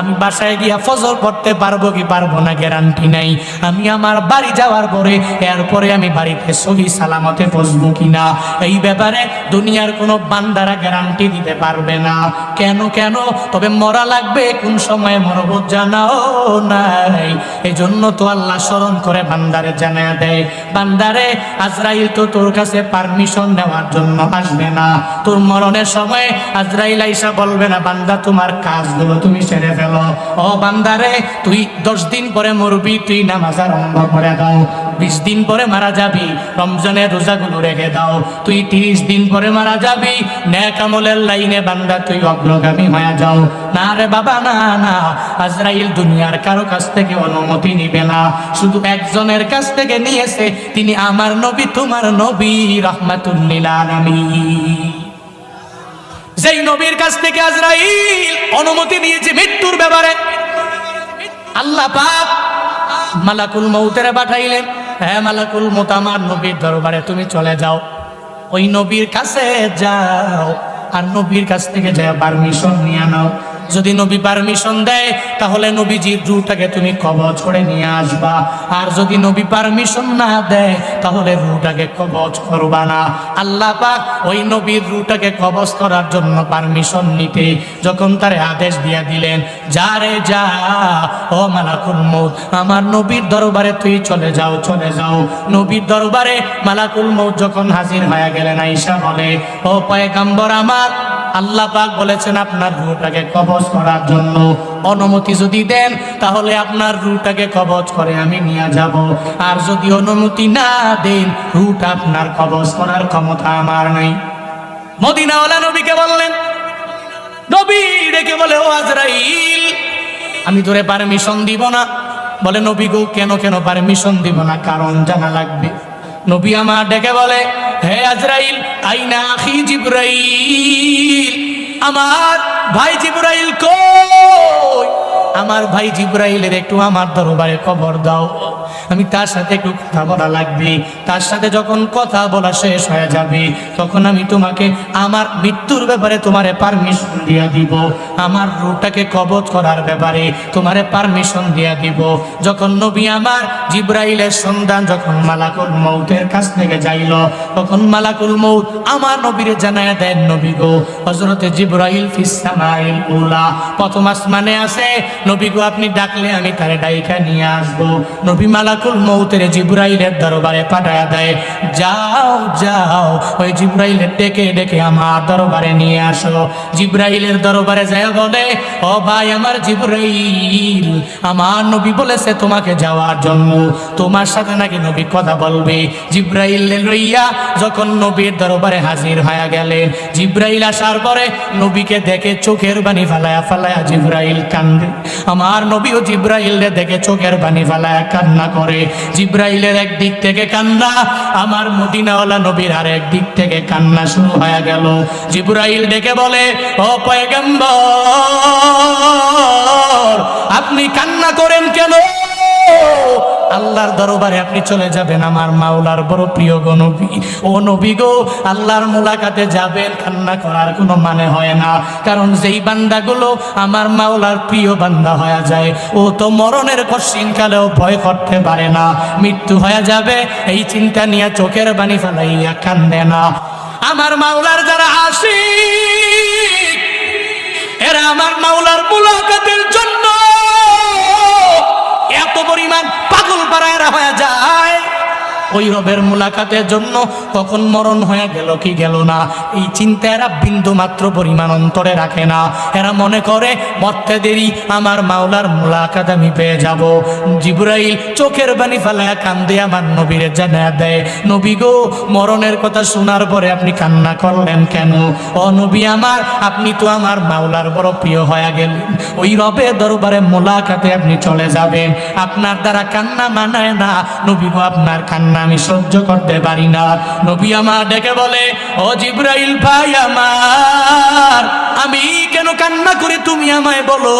আমি বাসায় গিয়া ফজর পড়তে পারব কি পারব না গ্যারান্টি নাই। আমি আমার বাড়ি যাওয়ার পরে, এরপরে আমি বাড়িতে সহি সালামতে বসবো কিনা? এই ব্যাপারে দুনিয়ার কোনো বান্দারা গ্যারান্টি দিতে পারবে না। কেন কেন? তবে মরা লাগবে, কোন সময়ে মরব জানাও নাই। এই জন্য তো আল্লাহ স্মরণ করে বান্দারে জানা দেয়, বান্দারে, আজরাইল তো তোর কাছে পারমিশন নেওয়ার জন্য আসবে না। তোর মরণের সময় আজরাইল আইসা বলবে না, বান্দা, তোমার কাজগুলো তুমি সেরে ফেলো। ও বান্দারে, তুই দশ দিন পরে মরবি, তুই নামাজ আরম্ভ করে দাও। বিশ দিন পরে মারা যাবি, রমজানের রোজাগুলো রেখে দাও। তুই তিরিশ দিন পরে মারা যাবি, ন্যাক আমলের লাইনে বান্দা, তুই অগ্রগামী হয়ে যাও। না রে বাবা, না না, আজরাইল দুনিয়ার কারও কাছ থেকে অনুমতি নিবে না। শুধু একজনের কাছ থেকে নিয়েছে, তিনি আমার নবী, তোমার নবী, রহমাতুল্লিল আলামিন। যেই নবীর কাছ থেকে আজরাইল অনুমতি নিয়েছে মৃত্যুর ব্যাপারে। আল্লাহ পাক মালাকুল মৌতের পাঠাইলেন হ্যাঁ মালাকুল মৌত আমার নবীর দরবারে তুমি চলে যাও। ওই নবীর কাছে যাও, আর নবীর কাছ থেকে যা পারমিশন নিয়ে নাও। যদি নবী পারমিশন দেয়, তাহলে নবীজির রুটাকে তুমি কবজ করে নিয়ে আসবা। আর যদি নবী পারমিশন না দেয়, তাহলে রুটাকে কবজ করবা না। আল্লাহ পাক ওই নবীর রুটাকে কবজ করার জন্য পারমিশন নিতে যখন তার আদেশ দিয়া দিলেন, যা রে যা, ও মালাকুল মৌত আমার নবীর দরবারে তুই চলে যাও চলে যাও। নবীর দরবারে মালাকুল মৌত যখন হাজির হয়ে গেলেন আইসা বলে, ও পয়গাম্বর আমার আল্লাহ পাক বলেছেন আপনার রুটাকে কবজ করার জন্য। অনুমতি যদি দেন, তাহলে আপনার রুটাকে কবজ করে আমি নিয়ে যাব। আর যদি অনুমতি না দেন রুট আপনার কবজ করার ক্ষমতা আমার নাই। মদিনাওয়ালা নবীকে বললেন, নবী ডেকে বলে, ও আজরাইল, আমি তোরে পারমিশন দিব না। বলে, নবী গো, কেন কেন পারমিশন দিব না? কারণ জানা লাগবে। নবী আমার ডেকে বলে, হে আজরাইল, আইনা আখি জিব্রাইল? আমার ভাই জিব্রাইল কই? আমার ভাই জিব্রাইলের একটু আমার দরবারে খবর দাও। আমি তার সাথে একটু কথা বলা লাগবে। তার সাথে যখন কথা বলা শেষ হয়ে যাবে, তখন আমি তোমাকে আমার মৃত্যুর ব্যাপারে তোমারে পারমিশন দিয়া দিব। আমার রুটাকে কবজ করার ব্যাপারে তোমারে পারমিশন দিয়া দিব। যখন নবী আমার জিব্রাইলের সন্ধান যখন মালাকুল মৌতের কাছ থেকে যাইল, তখন মালাকুল মৌত আমার নবীরে জানায় দেন, নবী গো হজরতে জিব্রাইল ফিসামাইল উলা। প্রথম আসমানে আছে, নবী গো, আপনি ডাকলে আমি তারে ডাইকা নিয়ে আসব। নবী মালাকুল মৌতের জিব্রাইলের দরবারে পাঠায়া দেয়। যাও যাও, ওই জিব্রাইলের ডেকে ডেকে আমার দরবারে নিয়ে আসো। জিব্রাইলের দরবারে যায় বলে, ও ভাই আমার জিব্রাইল, আমার নবী বলেছে তোমাকে যাওয়ার জন্য। তোমার সাথে নাকি নবী কথা বলবে? জিব্রাইল লইয়া যখন নবীর দরবারে হাজির হয়ে গেলেন, জিব্রাইল আসার পরে নবীকে দেখে চোখের বাণী ফালায়া ফালায়া জিব্রাইল কান্দে। আমার নবী ও জিব্রাইল দেখে চোখের বাণী ফালায়া কান্না করে। জিব্রাইলের এক দিক থেকে কান্না, আমার মদিনাওয়ালা নবীর আর একদিক থেকে কান্না শুরু হয়ে গেল। জিব্রাইল ডেকে বলে, ও পয়গম্বর, আপনি কান্না করেন কেন? আল্লাহর দরবারে আপনি চলে যাবেন আমার মাওলার বড় প্রিয় গো নবী। ও নবী গো, আল্লাহর মুলাকাতে যাবেন, কান্না করার কোনো মানে হয় না। কারণ যেই বান্দাগুলো আমার মাওলার প্রিয় বান্দা হয়ে যায়, ও তো মরণের কশিনকালেও ভয় করতে পারে না। মৃত্যু হয়ে যাবে, এই চিন্তা নিয়ে চোখের বাণী ফেলাইয়া কান্দে না। আমার মাওলার যারা আসি এরা আমার মাওলার মুলাকাতের জন্য পরিমাণ পাগল পাড়ায়রা হয়ে যায়। ওই রবের মুলাকাতের জন্য কখন মরণ হয়ে গেল কি গেল না? এই চিন্তা এরা বিন্দু মাত্র পরিমাণ অন্তরে রাখে না। এরা মনে করে, মরতে দেরি, আমার মাওলার মুলাকাত আমি পেয়ে যাব। জিব্রাইল চোখের বাণী ফেলায় কান্দে আমার নবীরে জানা দেয়। নবী গো, মরণের কথা শোনার পরে আপনি কান্না করলেন কেন? ও নবী আমার, আপনি তো আমার মাওলার বড় প্রিয় হয়ে গেলেন। ওই রবের দরবারে মোলাকাতে আপনি চলে যাবেন। আপনার দ্বারা কান্না মানায় না। নবী গো, আপনার কান্না আমি সহ্য করতে পারি না। নবী আমার ডেকে বলে, ও জিব্রাইল ভাই আমার, আমি কেন কান্না করি তুমি আমায় বলো?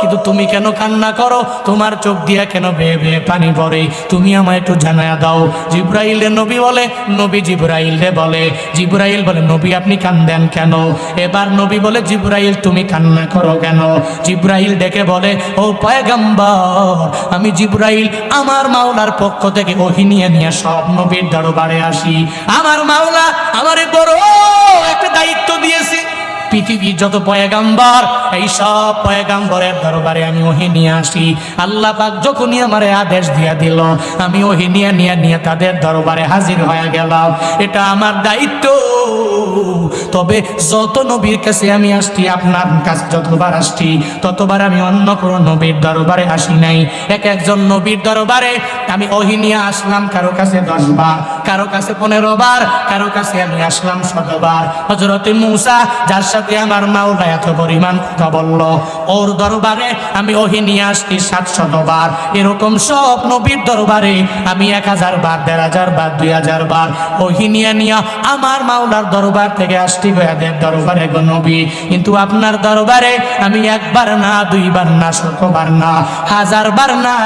কিন্তু তুমি কেন কান্না করো? তোমার চোখ দিয়া কেন বেয়ে বেয়ে পানি পড়ে? তুমি আমায় একটু জানায়া দাও। জিব্রাইল নবী বলে, নবী জিব্রাইল রে বলে। জিব্রাইল বলে, নবী, আপনি কান্দেন কেন? এবার নবী বলে, জিব্রাইল, তুমি কান্না করো কেন? জিব্রাইল ডেকে বলে, ও পয়গাম্বর, আমি জিব্রাইল আমার মাওলার পক্ষ থেকে ওহি নিয়ে নিয়ে সব নবীর দরবারে আসি। আমার মাওলা আমারে বড় একটা দায়িত্ব দিয়েছে। পৃথিবীর যত পয়গাম্বর, এই সব পয়গাম্বরের দরবারে আমি ওহি নিয়ে আসি। আল্লাহ পাক যখনই আমার আদেশ দিয়া দিল, আমি ওহি নিয়ে নিয়ে নিয়ে তাদের দরবারে হাজির হয়ে গেলাম। এটা আমার দায়িত্ব। তবে যত নবীর কাছে আমি আসছি, আপনার কাছে যতবার আসছি, ততবার আমি অন্য কোনো নবীর দরবারে আসি নাই। এক একজন নবীর দরবারে আমি ওহি নিয়ে আসলাম, কারও কাছে দশ বার কারও কাছে পনেরো বার কারও কাছে আমি আসলাম শতবার। হজরতে মুসা, যার সাথে আমার মাওলা এত পরিমাণ কথা বলল, ওর দরবারে আমি ওহি নিয়ে আসছি সাত শতবার এরকম সব নবীর দরবারে আমি এক হাজার বার, দেড় হাজার বার, দুই হাজার বার ওহি নিয়ে নিয়ে আমার মাওলার দরবার থেকে আসছি গোয়াদের দরবারে গো নবী। কিন্তু আপনার দরবারে আমি একবার না, দুইবার না, শতবার না হাজার বার না।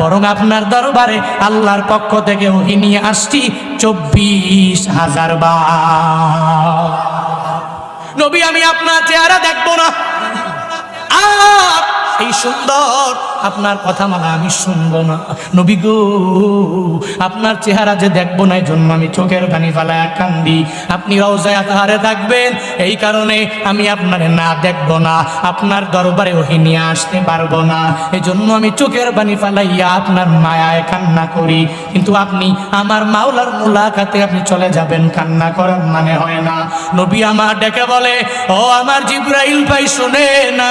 বরং আপনার দরবারে আল্লাহর পক্ষ থেকে ওহি নিয়ে আসছি চব্বিশ হাজার বার। নবী, আমি আপনার চেহারা দেখব না। আর এই সুন্দর আপনার কথা মালা আমি শুনব না। নবী গো, আপনার চেহারা যে দেখব না এই জন্য আমি চোখের পানি ফালায় কান্দি। আপনি রওজায় আকারে থাকবেন, এই কারণে আমি আপনার না দেখব না, আপনার দরবারে ওহি নিয়ে আসতে পারব না। এই জন্য আমি চোখের পানি ফালাইয়া আপনার মায়ায় কান্না করি। কিন্তু আপনি আমার মাওলার মুলাকাতে আপনি চলে যাবেন, কান্না করার মানে হয় না। নবী আমার ডেকে বলে, ও আমার জিব্রাইল ভাই, শুনে না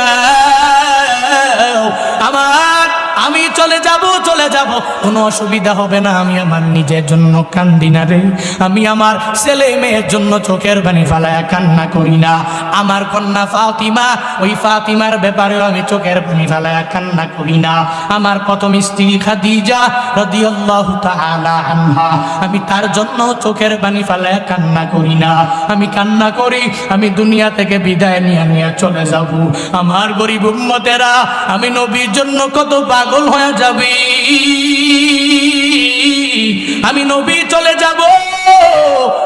আমার salat আমি চলে যাব চলে যাব। কোনো অসুবিধা হবে না, আমি আমার নিজের জন্য কান্দি না রে। আমি আমার ছেলে মেয়ের জন্য চোখের বাণী ফালায় কান্না করি না। আমার কন্যা ফাতিমা, ওই ফাতিমার ব্যাপারেও আমি চোখের পানি ফালায় কান্না করি না। আমার প্রথম স্ত্রী খাদিজা রাদিয়াল্লাহু তাআলা আমি তার জন্য চোখের পানি ফালায় কান্না করি না। আমি কান্না করি, আমি দুনিয়া থেকে বিদায় নিয়ে নিয়ে চলে যাব। আমার গরিব উম্মতেরা, আমি নবীর জন্য কত পাগল হয়ে যাবি। আমি নবী চলে যাব।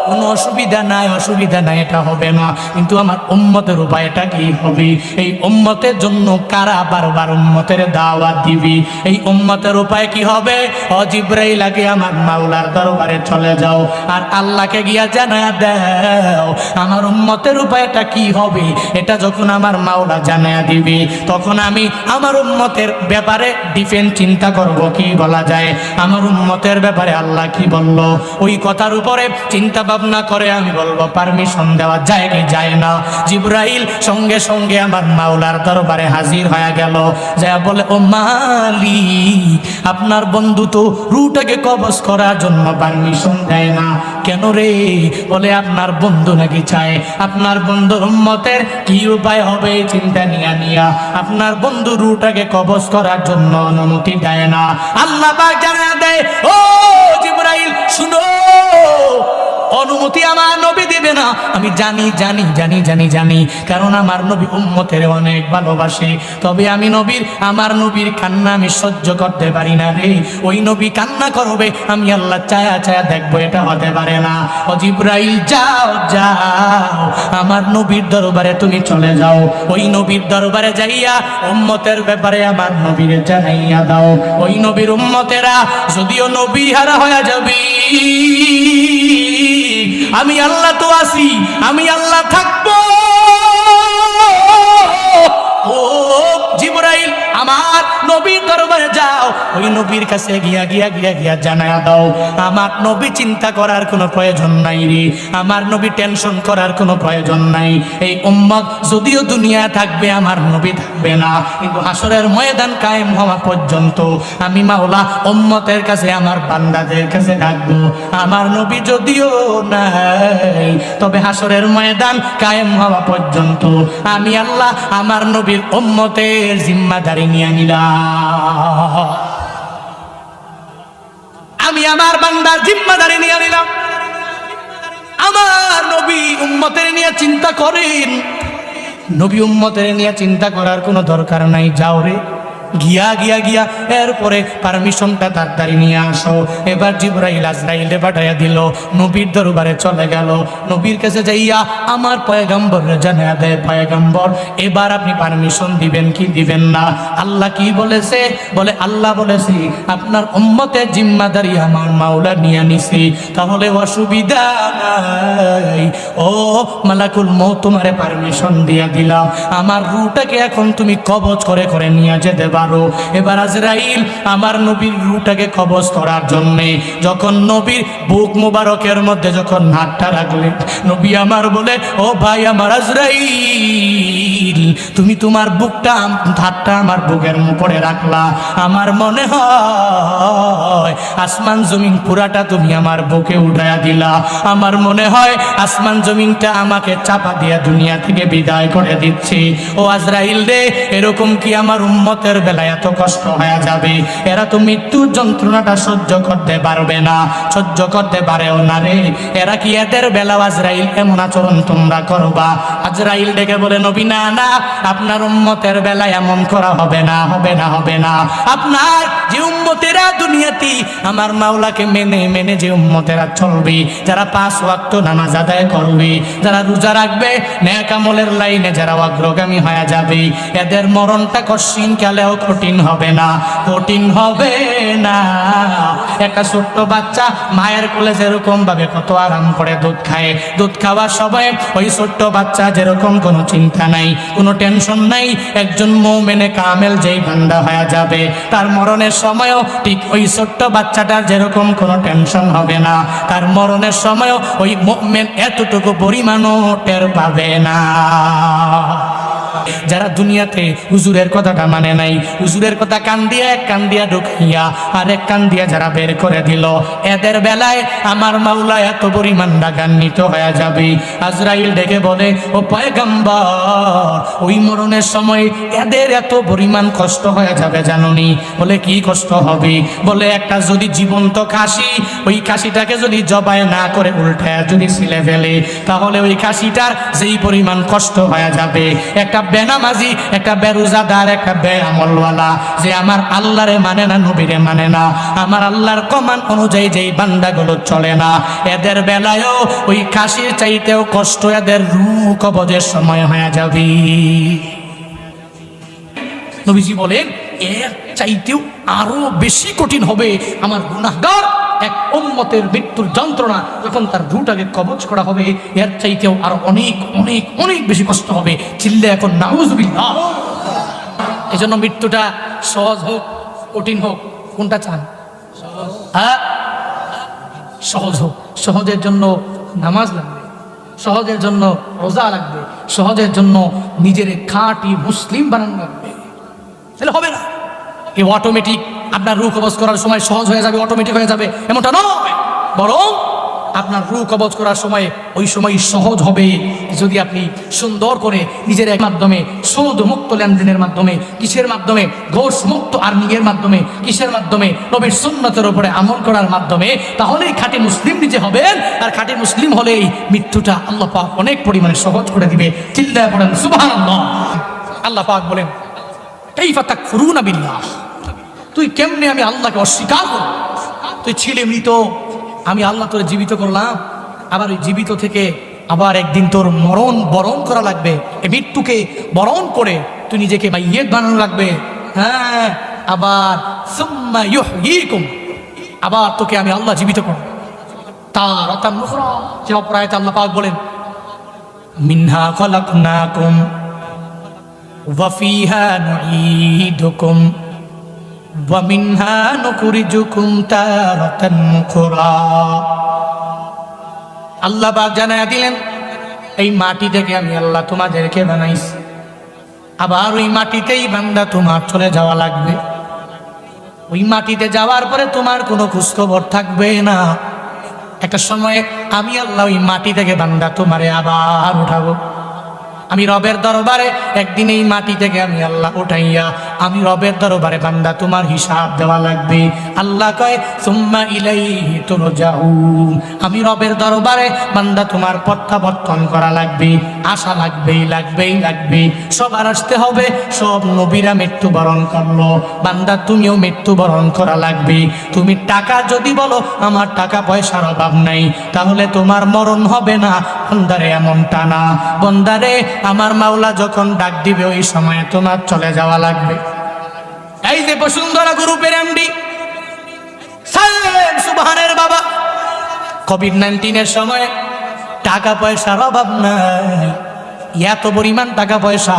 কোনো অসুবিধা নাই অসুবিধা নাই, এটা হবে না। কিন্তু আমার উম্মতের উপায়টা কি হবে? এই উম্মতের জন্য কারা বারবার উম্মতের দাওয়াত দিবি? এই উম্মতের উপায় কি হবে? অজিব্রাই লাগে আমার মাওলার দরবারে চলে যাও আর আল্লাহকে গিয়া জানা দাও। আমার উম্মতের উপায়টা কি হবে? এটা যখন আমার মাওলা জানা দিবি, তখন আমি আমার উম্মতের ব্যাপারে ডিফেন্স চিন্তা করব, কি বলা যায়? আমার উম্মতের ব্যাপারে আল্লাহ কি বলল? ওই কথার উপরে চিন্তা ভাবনা করে, আমি বলব পারমিশন দেওয়া যায় কি যায় না? জিব্রাইল সঙ্গে সঙ্গে আমার মাওলার দরবারে হাজির হয়ে গেল। যা বলে, ও মালি আপনার বন্ধু তো রুটাকে কবজ করার জন্য পারমিশন দেয় না। কেন রে? বলে, আপনার বন্ধু নাকি চায়? আপনার বন্ধুর উম্মতের কি উপায় হবে? চিন্তা নিয়া নিয়া। আপনার বন্ধু রুটাকে কবজ করার জন্য অনুমতি দেয় না। আল্লাহ দেয়, ও জিব্রাইল, শুনো! অনুমতি আমার নবী দিবে না। আমি জানি জানি জানি জানি জানি, কারণ আমার নবী উম্মতের অনেক ভালোবাসে। তবে আমি নবীর, আমার নবীর কান্না আমি সহ্য করতে পারি না রে। ওই নবী কান্না করবে, আমি আল্লাহ চায়া চায়া দেখব, এটা হতে পারে না। ও জিব্রাইল, যাও যাও, আমার নবীর দরবারে তুমি চলে যাও। ওই নবীর দরবারে যাইয়া উম্মতের ব্যাপারে আমার নবীর জানাইয়া দাও। ওই নবীর উম্মতেরা, যদিও নবী হারা হয়ে যাবি আমি আল্লাহ তো আছি আমি আল্লাহ থাকব ও জিবরাইল আমার নবীর দরবারে যাও, ওই নবীর কাছে গিয়া গিয়া গিয়া গিয়া জানায়া দাও, আমার নবী চিন্তা করার কোনো প্রয়োজন নাই রে, আমার নবী টেনশন করার কোনো প্রয়োজন নাই, এই উম্মত যদিও দুনিয়া থাকবে, আমার নবী থাকবে না, কিন্তু হাসরের ময়দান কায়েম হওয়া পর্যন্ত আমি মাওলা উম্মতের কাছে, আমার বান্দাদের কাছে ডাকবো আমার নবী যদিও নাই, তবে হাসরের ময়দান কায়েম হওয়া পর্যন্ত আমি আল্লাহ আমার নবীর উম্মতের জিম্মাদারি নিয়ে নিলাম। আমি আমার বান্দার জিম্মাদারি নিয়ে নিলাম। আমার নবী উম্মতের নিয়ে চিন্তা করেন। নবী উম্মতের নিয়ে চিন্তা করার কোনো দরকার নাই, যাও রে। গিয়া গিয়া গিয়া, এরপরে পারমিশনটা তাড়াতাড়ি নিয়ে আসো। এবার জিব্রাইল আজরাইলে পাঠাইয়া দিল। নবীর দরবারে চলে গেল। নবীর কাছে যাইয়া আমার পয়গম্বর জানা দেয়, পয়গম্বর, এবার আপনি পারমিশন দিবেন কি দিবেন না? আল্লাহ কি বলেছে? বলে, আল্লাহ বলেছি, আপনার উম্মতের জিম্মাদারি আমার মাওলা নিয়ে নিছি। তাহলে অসুবিধা নাই। ও মালাকুল মৌ তোমারে পারমিশন দিয়া দিলাম। আমার রুটাকে এখন তুমি কবজ করে করে নিয়ে যেতে পারো এবার আজরাইল, আমার নবীর রুটাকে কবজ করার জন্যে, যখন নবীর বুক মুবারকের মধ্যে যখন হাতটা রাখলেন নবী আমার বলে, ও ভাই আমার আজরাইল, তুমি তোমার বুকটা, হাতটা আমার বুকের উপরে রাখলা। আমার মনে হয় আসমান জমিন পুরাটা তুমি আমার বুকে উঠাইয়া দিলা। আমার মনে হয় আসমান জমিনটা আমাকে চাপা দিয়া দুনিয়া থেকে বিদায় করে দিচ্ছে। ও আজরাইল রে, এরকম কি আমার উম্মতের বেলায় এত কষ্ট হয়ে যাবে। এরা তো মৃত্যুর যন্ত্রণাটা সহ্য করতে পারবে না। সহ্য করতে পারেও না রে। এরা কি এদের বেলা আজরাইল? এমন আচরণ তোমরা করবা? আজরাইল ডেকে বলে, নবী, না না, আপনার উম্মতের বেলায় এমন করা হবে না হবে না হবে না। আপনার যে উম্মতেরা দুনিয়াতে, আমার মাওলাকে মেনে মেনে যে উম্মতেরা চলবে, যারা পাঁচ ওয়াক্ত নামাজ আদায় করবে, যারা রোজা রাখবে ন্যাক আমলের লাইনে যারা অগ্রগামী হয়ে যাবে, এদের মরণটা কঠিন কালেও কঠিন হবে না, কঠিন হবে না। একটা ছোট্ট বাচ্চা মায়ের কোলে যেরকম ভাবে কত আরাম করে দুধ খায়, দুধ খাওয়ার সময় ওই ছোট্ট বাচ্চা যেরকম কোনো চিন্তা নাই, কোনো টেনশন নাই, একজন মৌমেনে কামেল যেই ভান্ডা হয়ে যাবে, তার মরণের সময়ও ঠিক ওই ছোট্ট বাচ্চাটার যেরকম কোনো টেনশন হবে না, তার মরণের সময়ও ওই মোমেন এতটুকু পরিমাণও টের পাবে না। যারা দুনিয়াতে হুজুরের কথাটা মানে নাই। হুজুরের কথা কান দিয়া, এক কান দিয়া ঢুকাইয়া, আর এক কান দিয়া যারা বের করে দিল। এদের বেলায় আমার মাওলা এত পরিমাণ রাগান্বিত হয়ে যাবে। আজরাইল ডেকে বলে, ও পয়গম্বর, ওই মরণের সময় এদের এত পরিমাণ কষ্ট হয়ে যাবে জাননি? বলে, কি কষ্ট হবে? বলে, একটা যদি জীবন্ত খাসি, ওই খাসিটাকে যদি জবাই না করে উল্টায় যদি ছিলে ফেলে, তাহলে ওই খাসিটার যেই পরিমাণ কষ্ট হয়ে যাবে, একটা বেনামাজি, একটা বেরোজাদার, একটা বেআমলওয়ালা, যে আমার আল্লাহরে মানে না, নবীরে মানে না। আমার আল্লাহর কমান অনুযায়ী যেই বান্দাগুলো চলে না, এদের বেলায়ও ওই কাশির চাইতেও কষ্ট, এদের রু কবজের সময় হয়ে যাবে। নবীজি বলেন এর চাইতেও আরও বেশি কঠিন হবে আমার গুনাহগার এক উম্মতের মৃত্যুর যন্ত্রণা যখন তার রুটাকে কবচ করা হবে, এর চাইতেও আরও অনেক অনেক অনেক বেশি কষ্ট হবে। চিল্লে এখন নাউজুবিল্লাহ। এই জন্য মৃত্যুটা সহজ হোক, কঠিন হোক, কোনটা চান? হ্যাঁ? সহজ হোক। সহজের জন্য নামাজ লাগবে। সহজের জন্য রোজা লাগবে। সহজের জন্য নিজের খাঁটি মুসলিম বানানো লাগবে। তাহলে হবে না। এই অটোমেটিক আপনার রু কবজ করার সময় সহজ হয়ে যাবে অটোমেটিক হয়ে যাবে। এমনটা নয়। বরং আপনার রু কবজ করার সময় ওই সময় সহজ হবে যদি আপনি সুন্দর করে নিজের এক মাধ্যমে সুদ মুক্ত লেনদেনের মাধ্যমে, কিসের মাধ্যমে? ঘোষ মুক্ত আর্নিংয়ের মাধ্যমে, কিসের মাধ্যমে? নবীর সুন্নতের উপরে আমল করার মাধ্যমে। তাহলেই খাঁটি মুসলিম নিজে হবেন। আর খাঁটি মুসলিম হলেই মৃত্যুটা আল্লাহ পাক অনেক পরিমাণে সহজ করে দিবে। চিল্লায় পড়েন সুবাহ আল্লাহ পাক বলেন তুই কেমনে আমি আল্লাহকে অস্বীকার করব? তুই ছিলে মৃত, আমি আল্লাহ তোর জীবিত করলাম, আবার ওই জীবিত থেকে আবার একদিন তোর মরণ বরণ করা লাগবে এই মৃত্যুকে বরণ করে তুই নিজেকে বা ইয়ে বানানো লাগবে। হ্যাঁ আবার আবার তোকে আমি আল্লাহ জীবিত করব। তার অতাম নুখরা যে অপরায়তে আল্লাহ পাক বলেন, মিনহা খলাকনাকুম وفيها نعيدكم ومنها نخرجكم تارة أخرى আল্লাহ পাক জানায়া দিলেন এই মাটি থেকে আমি আল্লাহ তোমাদেরকে বানাইছি আবার ওই মাটিতেই বান্দা তোমার চলে যাওয়া লাগবে ওই মাটিতে যাওয়ার পরে তোমার কোনো খোঁজখবর থাকবে না একটা সময়ে আমি আল্লাহ ওই মাটি থেকে বান্দা তোমারে আবার উঠাবো আমি রবের দরবারে একদিন এই মাটি থেকে আমি আল্লাহ উঠাইয়া, আমি রবের দরবারে বান্দা, তোমার হিসাব দেওয়া লাগবে। আল্লাহ কয়, সুম্মা ইলাইহি তুরজাউন। আমি রবের দরবারে বান্দা, তোমার প্রত্যাবর্তন করা লাগবে, আশা লাগবেই লাগবেই লাগবে সবার আসতে হবে, সব নবীরা মৃত্যুবরণ করল। বান্দা, তুমিও মৃত্যুবরণ করা লাগবে। তুমি টাকা যদি বলো, আমার টাকা পয়সার অভাব নাই। তাহলে তোমার মরণ হবে না। বন্দারে, এমনটা না। বন্দারে আমার মাওলা যখন ডাক দিবে ওই সময় তোমার চলে যাওয়া লাগবে। এই যে বসুন্ধরা গ্রুপের এমডি সুবহানের বাবা কোভিড নাইন্টিনের সময় টাকা পয়সার অভাব নাই। এত পরিমাণ টাকা পয়সা,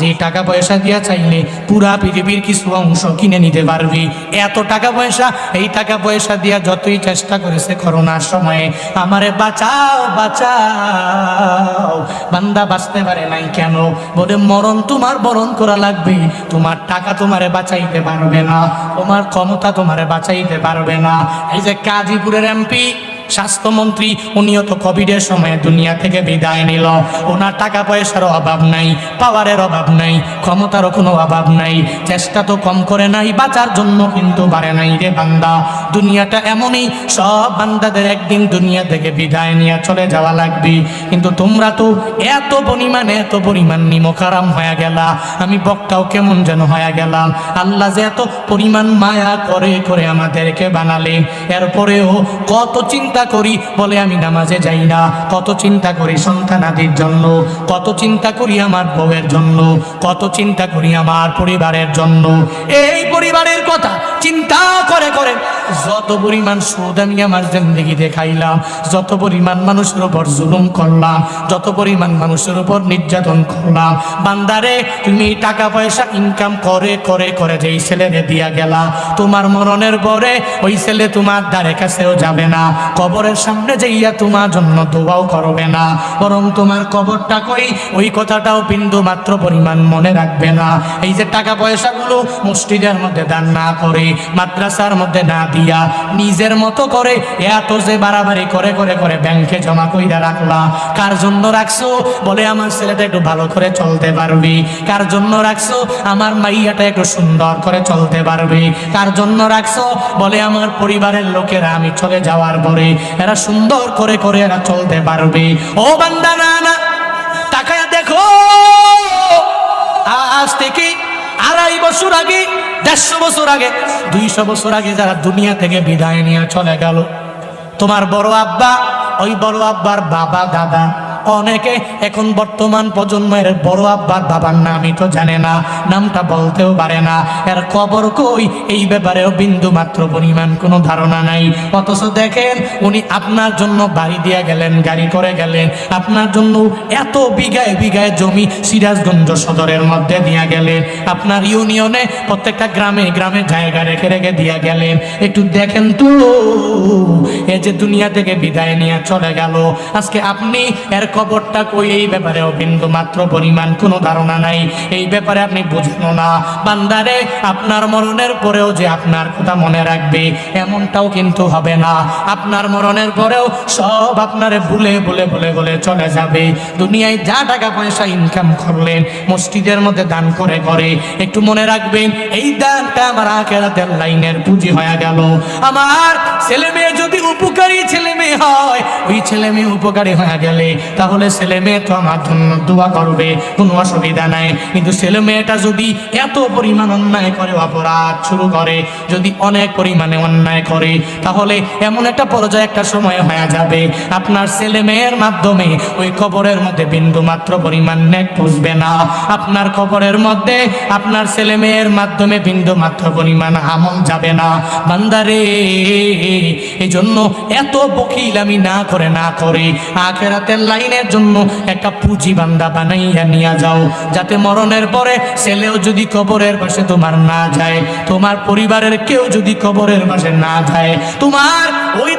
যে টাকা পয়সা দিয়া চাইলে পুরা পৃথিবীর কিছু অংশ কিনে নিতে পারবি। এত টাকা পয়সা, এই টাকা পয়সা দিয়া যতই চেষ্টা করেছে করোনার সময়ে, আমারে বাঁচাও বাঁচাও। বান্দা বাঁচতে পারে নাই কেন? বলে, মরণ তোমার বরণ করা লাগবে। তোমার টাকা তোমারে বাঁচাইতে পারবে না। তোমার ক্ষমতা তোমারে বাঁচাইতে পারবে না। এই যে কাজীপুরের এমপি স্বাস্থ্যমন্ত্রী, উনিও তো কোভিডের সময় দুনিয়া থেকে বিদায় নিল। ওনার টাকা পয়সারও অভাব নাই পাওয়ারের অভাব নাই, ক্ষমতারও কোনো অভাব নাই। চেষ্টা তো কম করে নাই, বাঁচার জন্য কিন্তু বাড়ে নাই রে বান্দা। দুনিয়াটা এমনই, সব বান্দাদের একদিন দুনিয়া থেকে বিদায় নিয়ে চলে যাওয়া লাগবে। কিন্তু তোমরা তো এত পরিমাণ এত পরিমাণ নিমকারাম হয়ে গেলা। আমি বক্তাও কেমন যেন হয়ে গেলাম। আল্লাহ যে এত পরিমাণ মায়া করে করে আমাদেরকে বানালেন। এরপরেও কত চিন্তা করি, বলে আমি নামাজে যাই না। কত চিন্তা করি সন্তানাদির জন্য, কত চিন্তা করি আমার বউয়ের জন্য, কত চিন্তা করি আমার পরিবারের জন্য। এই পরিবারের কথা চিন্তা করে করে যত পরিমাণ সুদ আমি আমার জিন্দগিতে খাইলাম, যত পরিমাণ মানুষের উপর জুলুম করলাম, যত পরিমাণ মানুষের উপর নির্যাতন করলাম, বান্দারে, তুমি টাকা পয়সা ইনকাম করে করে করে যেই ছেলেরে দিয়া গেলা, তোমার মরণের পরে ওই ছেলে তোমার দ্বারে কাছেও যাবে না। কবরের সামনে যাইয়া তোমার জন্য দোয়াও করবে না। বরং তোমার কবরটা কই? ওই কথাটাও বিন্দু মাত্র পরিমাণ মনে রাখবে না। এই যে টাকা পয়সাগুলো মসজিদের মধ্যে দান না করে, মাদ্রাসার মধ্যে না দিয়া নিজের মতো করে এত যে বাড়াবাড়ি করে করে করে ব্যাংকে জমা কইরা রাখলা। কার জন্য রাখছো? বলে আমার ছেলেটা একটু ভালো করে চলতে পারবে। কার জন্য রাখছো? আমার মাইয়াটা একটু সুন্দর করে চলতে পারবে। কার জন্য রাখছো? বলে আমার পরিবারের লোকেরা আমি চলে যাওয়ার পরে এরা সুন্দর করে করে এরা চলতে পারবে। ও বান্দা, না না, তাকায় দেখো। আজ থেকে আড়াই বছর আগে, দেড়শো বছর আগে, দুইশো বছর আগে যারা দুনিয়া থেকে বিদায় নিয়ে চলে গেল, তোমার বড় আব্বা, ওই বড় আব্বার বাবা, দাদা অনেকে এখন বর্তমান প্রজন্মের বড় আব্বার বাবার নামই তো জানে না, নামটা বলতেও পারে না। এর কবর কই? এই ব্যাপারেও বিন্দু মাত্র পরিমাণ কোনো ধারণা নাই। অথচ দেখেন, উনি আপনার জন্য বাড়ি দিয়ে গেলেন, গাড়ি করে গেলেন। আপনার জন্য এত বিঘায় বিঘায় জমি সিরাজগঞ্জ সদরের মধ্যে দিয়ে গেলেন। আপনার ইউনিয়নে প্রত্যেকটা গ্রামে গ্রামে জায়গা রেখে রেখে দিয়ে গেলেন। একটু দেখেন তো, এ যে দুনিয়া থেকে বিদায় নিয়ে চলে গেল। আজকে আপনি এর কবরটা কই? এই ব্যাপারেও বিন্দু মাত্র পরিমাণ কোনো ধারণা নাই। এই ব্যাপারে আপনি বুঝেন না। বান্দারে, আপনার মরণের পরেও যে আপনার কথা মনে রাখবে, এমনটাও কিন্তু হবে না। আপনার মরণের পরেও সব আপনারে ভুলে ভুলে ভুলে ভুলে চলে যাবে। দুনিয়ায় যা টাকা পয়সা ইনকাম করলেন, মসজিদের মধ্যে দান করে করে। একটু মনে রাখবেন, এই দানটা আমার আখেরাতের লাইনের পুঁজি হয়ে গেল। আমার ছেলে মেয়ে যদি উপকারী ছেলে মেয়ে হয়, ওই ছেলে মেয়ে উপকারী হয়ে গেলে তাহলে ছেলে মেয়ে তো আমার জন্য দোয়া করবে, কোনো অসুবিধা নাই। কিন্তু ছেলে মেয়েটা যদি এত পরিমাণ অন্যায় করে, অপরাধ শুরু করে, যদি অনেক পরিমাণে অন্যায় করে, তাহলে এমন একটা পর্যায়ে একটা সময় হয়ে যাবে। আপনার ছেলে মেয়ের মাধ্যমে ওই কবরের মধ্যে বিন্দু মাত্র পরিমাণ নেক পুষবে না। আপনার কবরের মধ্যে আপনার ছেলে মেয়ের মাধ্যমে বিন্দু মাত্র পরিমাণ আমল যাবে না। বান্দারে এই জন্য এত বকিল আমি না করে না করে। আখেরাতের লাইনের জন্য একটা পুঁজি বান্দা বানাইয়া নিয়ে যাও। যাতে মরণের পরে ছেলেও যদি কবরের পাশে তোমার না যায়, তোমার পরিবারের কেউ যদি কবরের পাশে না যায়, তোমার ওই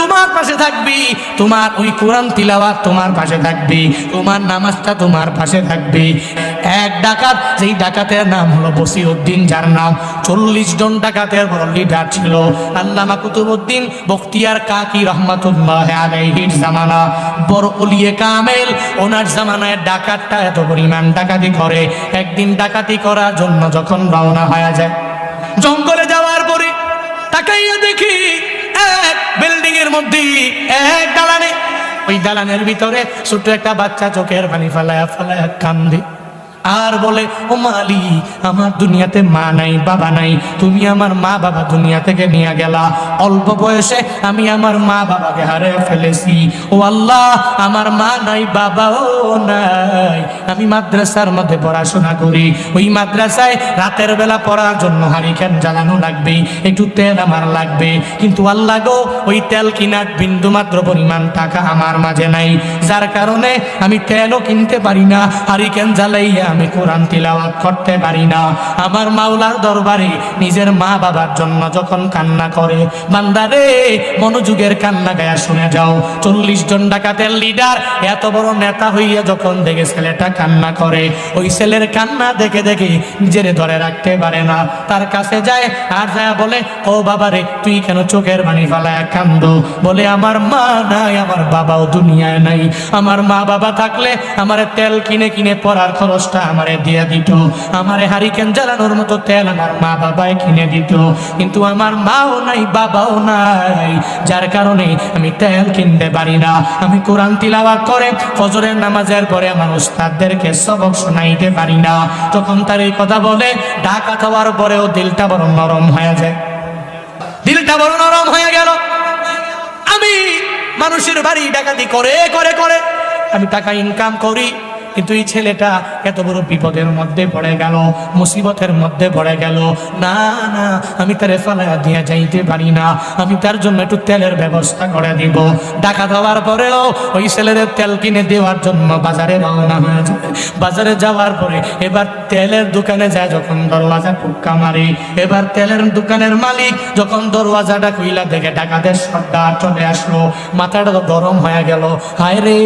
তোমার পাশে থাকবি, তোমার ওই কোরআন তিলাওয়াত তোমার পাশে থাকবি, তোমার নামাজটা তোমার পাশে থাকবে। এক ডাকাত, যেই ডাকাতের নাম হলো বসিরউদ্দিন যার নাম চল্লিশ জন ডাকাতের বড় লিডার ছিল। আল্লামা কুতুবউদ্দিন বখতিয়ার কাকি রহমাতুল্লাহ আলাইহির জামানা। বড় উলিয়ে কামেল, ওনার জামানায় ডাকাতটা এত পরিমাণ ডাকাতি করে। একদিন ডাকাতি করার জন্য যখন রওনা হয়ে যায়, জঙ্গলে যাওয়ার পরে তাকাইয়া দেখি এক বিল্ডিং এর মধ্যে এক দালানে। ওই দালানের ভিতরে ছোট্ট একটা বাচ্চা চোখের পানি ফেলায়া ফেলায়া কান্দে। আর বলে, ও মালি, আমার দুনিয়াতে মা নাই, বাবা নাই। তুমি আমার মা বাবা দুনিয়া থেকে নিয়ে গেলা। অল্প বয়সে আমি আমার মা বাবাকে হারে ফেলেছি। ও আল্লাহ, আমার মা নাই, বাবাও নাই। আমি মাদ্রাসার মধ্যে পড়াশোনা করি। ওই মাদ্রাসায় রাতের বেলা পড়ার জন্য হারিকেন জ্বালানো লাগবে, একটু তেল আমার লাগবে। কিন্তু আল্লাহ গো, ওই তেল কিনার বিন্দু মাত্র পরিমাণ টাকা আমার মাঝে নাই। যার কারণে আমি তেলও কিনতে পারি না, হারিকেন জ্বালাইয়া আমি কোরআন তিলাওয়াত করতে পারি না। আমার মাওলার দরবারে নিজের মা বাবার জন্য যখন কান্না করে বান্দারে মনোযোগের কান্না গায়া শুনে যাও। চল্লিশ জন ডাকাতের লিডার এত বড় নেতা হইয়া যখন দেখে ছেলেটা কান্না করে, ওই ছেলের কান্না দেখে দেখে নিজের ধরে রাখতে পারে না। তার কাছে যায়, আর যায় বলে, ও বাবারে তুই কেন চোখের বাণী ফালায় কান্দ? বলে, আমার মা নাই, আমার বাবাও দুনিয়ায় নাই। আমার মা বাবা থাকলে আমার তেল কিনে কিনে পড়ার খরচটা আমারে দিয়ে দিত। আমারে হারিকেন জ্বালানোর মতো তেল আমার মা বাবাই কিনে দিত। কিন্তু আমার মাও নাই, বাবাও নাই। যার কারণে আমি তেল কিনতে পারি না। আমি কোরআন তিলাওয়াত করে ফজরের নামাজের পরে আমার উস্তাদদেরকে সবক শোনাইতে পারি না। তখন তার এই কথা বলে, ঢাকা খাওয়ার পরেও দিলটা বড় নরম হয়ে যায়। দিলটা বড় নরম হয়ে গেল। আমি মানুষের বাড়ি ডাকাতি করে করে করে। আমি টাকা ইনকাম করি। কিন্তু এই ছেলেটা এত বড় বিপদের মধ্যে পড়ে গেল, মুসিবতের মধ্যে পড়ে গেল। না না, আমি তার ফেলা দিয়ে যাইতে পারি না। আমি তার জন্য একটু তেলের ব্যবস্থা করে দিব। টাকা দেওয়ার পরেও ওই ছেলেদের তেল কিনে দেওয়ার জন্য বাজারে রওনা হয়ে যায় বাজারে যাওয়ার পরে এবার তেলের দোকানে যায় যখন দরওয়াজা টুক্কা মারে। এবার তেলের দোকানের মালিক যখন দরওয়াজাটা খুইলা দেখে ডাকাতের সর্দার চলে আসলো। মাথাটা তো গরম হয়ে গেল। হায় রে,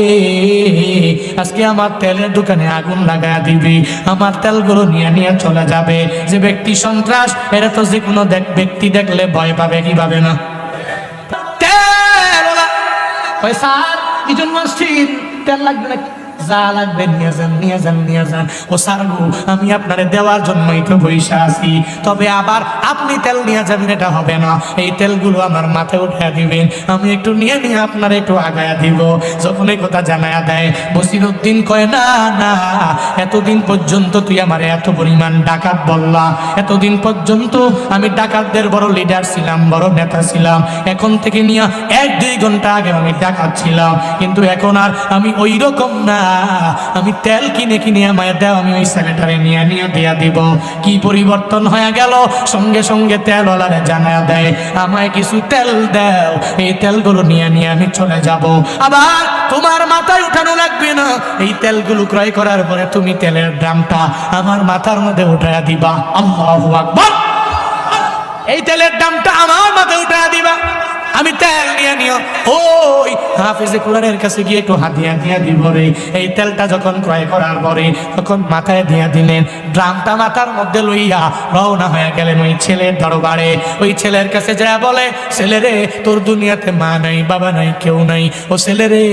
আজকে আমার তেলের দোকানে আগুন লাগায় দিবি। আমার তেলগুলো নিয়ে নিয়ে চলে যাবে। যে ব্যক্তি সন্ত্রাস, এরা তো যে কোনো দেখ- ব্যক্তি দেখলে ভয় পাবে, কি পাবে না। তেল। ওই স্যার কিছু জন্য তেল লাগবে নাকি? যা লাগবে নিয়ে যান নিয়ে যান নিয়ে যান। ও স্যার গো আমি আপনারে দেওয়ার জন্যই তো আছি। তবে আবার আপনি তেল নিয়ে যাবেন, এটা হবে না। এই তেলগুলো আমার মাথায় উঠে দিবেন। আমি একটু নিয়ে নিয়ে আপনার একটু দিব। যখন এই কথা দেয় কয়, না না, এতদিন পর্যন্ত তুই আমার এত পরিমাণ ডাকাত বললা। এতদিন পর্যন্ত আমি ডাকাতদের বড় লিডার ছিলাম, বড় নেতা ছিলাম। এখন থেকে নিয়ে এক দুই ঘণ্টা আগে আমি ডাকাত ছিলাম। কিন্তু এখন আর আমি ওই রকম না। আমি তেল কিনে কিনে আমায় দাও, আমি ওই ছেলেটারে নিয়ে নিয়ে দিয়া দিব। কি পরিবর্তন হয়ে গেল? সঙ্গে সঙ্গে তেল তেলওয়ালারে জানা দেয়, আমায় কিছু তেল দাও, এই তেলগুলো নিয়ে নিয়ে আমি চলে যাব। আবার তোমার মাথায় উঠানো লাগবে না? এই তেলগুলো ক্রয় করার পরে তুমি তেলের দামটা আমার মাথার মধ্যে উঠায়া দিবা। আল্লাহু আকবার। এই তেলের দামটা আমার মাথায় উঠায়া দিবা। আমি তেল নিয়ে নিও। ওই হাফিজে কোরআনের কাছে গিয়ে একটু হাতিয়া দিয়া দিব রে এই তেলটা যখন ক্রয় করার পরে তখন মাথায় দিয়া দিলেন। ড্রামটা মাথার মধ্যে লইয়া রওনা হয়ে গেলেন ওই ছেলের দরবারে। ওই ছেলের কাছে যা বলে ছেলে রে তোর দুনিয়াতে মা নাই, বাবা নাই, কেউ নাই। ও ছেলে রে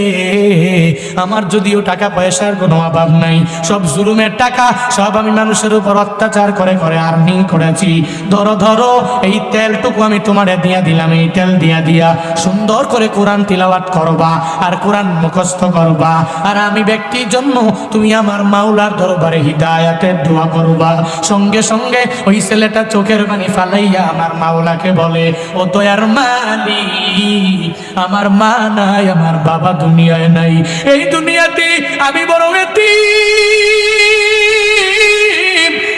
আমার যদিও টাকা পয়সার কোনো অভাব নাই। সব জুলুমের টাকা, সব আমি মানুষের উপর অত্যাচার করে করে আর্নিং করেছি। ধরো ধরো, এই তেলটুকু আমি তোমারে দিয়া দিলাম, এই তেল দিয়া দিয়া, সুন্দর করে কোরআন তিলাওয়াত করবা আর কোরআন মুখস্থ করবা। আর আমি ব্যক্তির জন্য তুমি আমার মাওলার দরবারে হিদায়াতের দোয়া করবা। সঙ্গে সঙ্গে ওই ছেলেটা চোখের পানি ফালাইয়া আমার মাওলাকে বলে, ও দয়ার মালি আমার মা নাই, আমার বাবা দুনিয়ায় নাই। এই দুনিয়াতে আমি বড় এতিম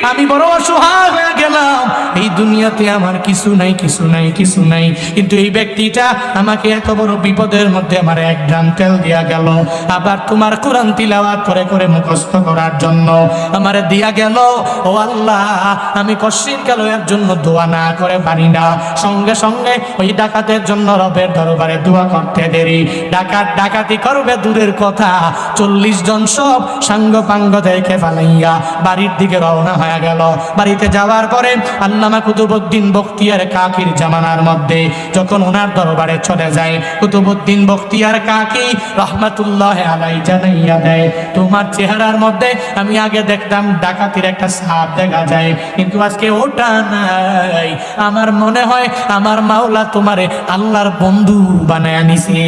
আমি বড় অসহায় হয়ে গেলাম। এই দুনিয়াতে আমার কিছু নাই কিছু নাই কিছু নাই। কিন্তু এই ব্যক্তিটা আমাকে এত বড় বিপদের মধ্যে আমার এক ড্রাম তেল দিয়া গেল। আবার তোমার কোরআন তিলাওয়াত করে করে মুখস্থ করার জন্য আমার দিয়া গেল। ও আল্লাহ, আমি কশ্চিন কাল এর জন্য দোয়া না করে পারি না। সঙ্গে সঙ্গে ওই ডাকাতের জন্য রবের দরবারে দোয়া করতে দেরি। ডাকাত ডাকাতি করবে দূরের কথা। চল্লিশ জন সব সাঙ্গ পাঙ্গ দেখে ফালাইয়া বাড়ির দিকে রওনা হয়ে। গেল। বাড়িতে যাওয়ার পরে আল্লামা কুতুবুদ্দিন বখতিয়ার কাকির জামানার মধ্যে যখন ওনার দরবারে চলে যায় কুতুবুদ্দিন বখতিয়ার কাকি রহমাতুল্লাহ আলাই জানাইয়া দেয়, তোমার চেহারার মধ্যে আমি আগে দেখতাম ডাকাতির একটা সাপ দেখা যায়, কিন্তু আজকে ওটা নাই। আমার মনে হয় আমার মাওলা তোমারে আল্লাহর বন্ধু বানায় নিছে।